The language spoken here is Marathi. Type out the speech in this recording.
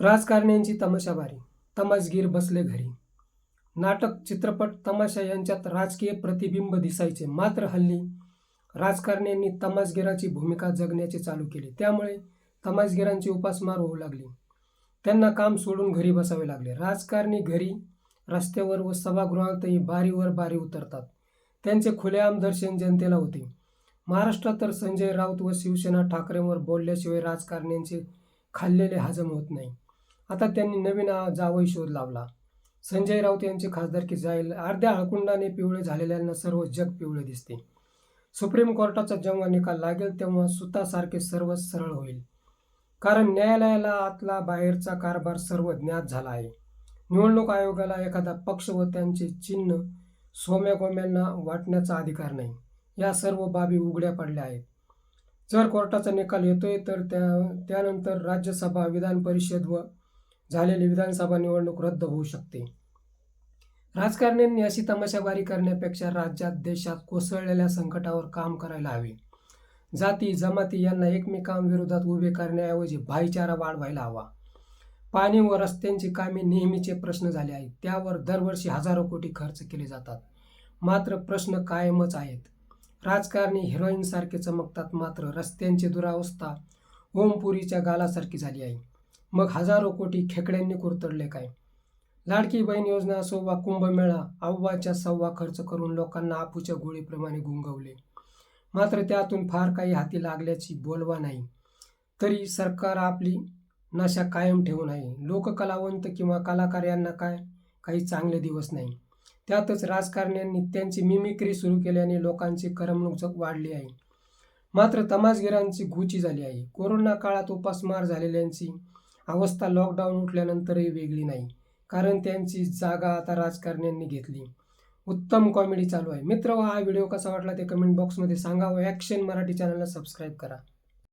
राजकारण्यांची तमाशाबारी तमाशगीर बसले घरी. नाटक चित्रपट तमाशा यांच्यात राजकीय प्रतिबिंब दिसायचे मात्र हल्ली राजकारण्यांनी तमाशगिराची भूमिका जगण्याचे चालू केले. त्यामुळे तमाशगिरांची उपासमार होऊ लागली. त्यांना काम सोडून घरी बसावे लागले. राजकारणी घरी रस्त्यावर व सभागृहातही बारीवर बारी उतरतात. त्यांचे खुलेआम दर्शन जनतेला होते. महाराष्ट्रात तर संजय राऊत व शिवसेना ठाकरेंवर बोलल्याशिवाय राजकारण्यांचे खाल्लेले हजम होत नाही. आता त्यांनी नवीन जावई शोध लावला. संजय राऊत यांची खासदारकी जाईल अर्ध्या हळकुंडाने पिवळे झालेल्यांना सर्व जग पिवळे दिसते. सुप्रीम कोर्टाचा जेव्हा निकाल लागेल तेव्हा सुतासारखे सर्व सरळ होईल. कारण न्यायालयाला आतला बाहेरचा कारभार सर्व ज्ञात झाला आहे. निवडणूक आयोगाला एखादा पक्ष व त्यांचे चिन्ह सोम्या गोम्यांना वाटण्याचा अधिकार नाही. या सर्व बाबी उघड्या पडल्या आहेत. जर कोर्टाचा निकाल येतोय तर त्या त्यानंतर राज्यसभा विधान परिषद व झालेली विधानसभा निवडणूक रद्द होऊ शकते. राजकारण्यांनी अशी तमाशाबारी करण्यापेक्षा राज्यात देशात कोसळलेल्या संकटावर काम करायला हवे. जाती जमाती यांना एकमेकांविरोधात उभे करण्याऐवजी भाईचारा वाढवायला हवा. पाणी व रस्त्यांची कामे नेहमीचे प्रश्न झाले आहेत. त्यावर दरवर्षी हजारो कोटी खर्च केले जातात. मात्र प्रश्न कायमच आहेत. राजकारणी हिरोईनसारखे चमकतात मात्र रस्त्यांची दुरावस्था ओमपुरीच्या गालासारखी झाली आहे. मग हजारो कोटी खेकड्यांनी कुरतडले काय लाडकी बहीण योजना असो वा कुंभमेळा अव्वाच्या सव्वा खर्च करून लोकांना आपूच्या गोळीप्रमाणे गुंगवले. मात्र त्यातून फार काही हाती लागल्याची बोलवा नाही. तरी सरकार आपली नशा कायम ठेवून आहे लोककलावंत किंवा कलाकार यांना काय? काही चांगले दिवस नाही. त्यातच राजकारण्यांनी त्यांची मिमिक्री सुरू केल्याने लोकांची करमणूक वाढली आहे. मात्र तमाशगिरांची गुची झाली आहे. कोरोना काळात उपासमार झालेल्यांची अवस्था लॉकडाऊन उठल्यानंतरही वेगळी नाही. कारण त्यांची जागा आता राजकारण्यांनी घेतली. उत्तम कॉमेडी चालू आहे. मित्र हा व्हिडिओ कसा वाटला ते कमेंट बॉक्समध्ये सांगा व ॲक्शन मराठी चॅनलला सबस्क्राईब करा.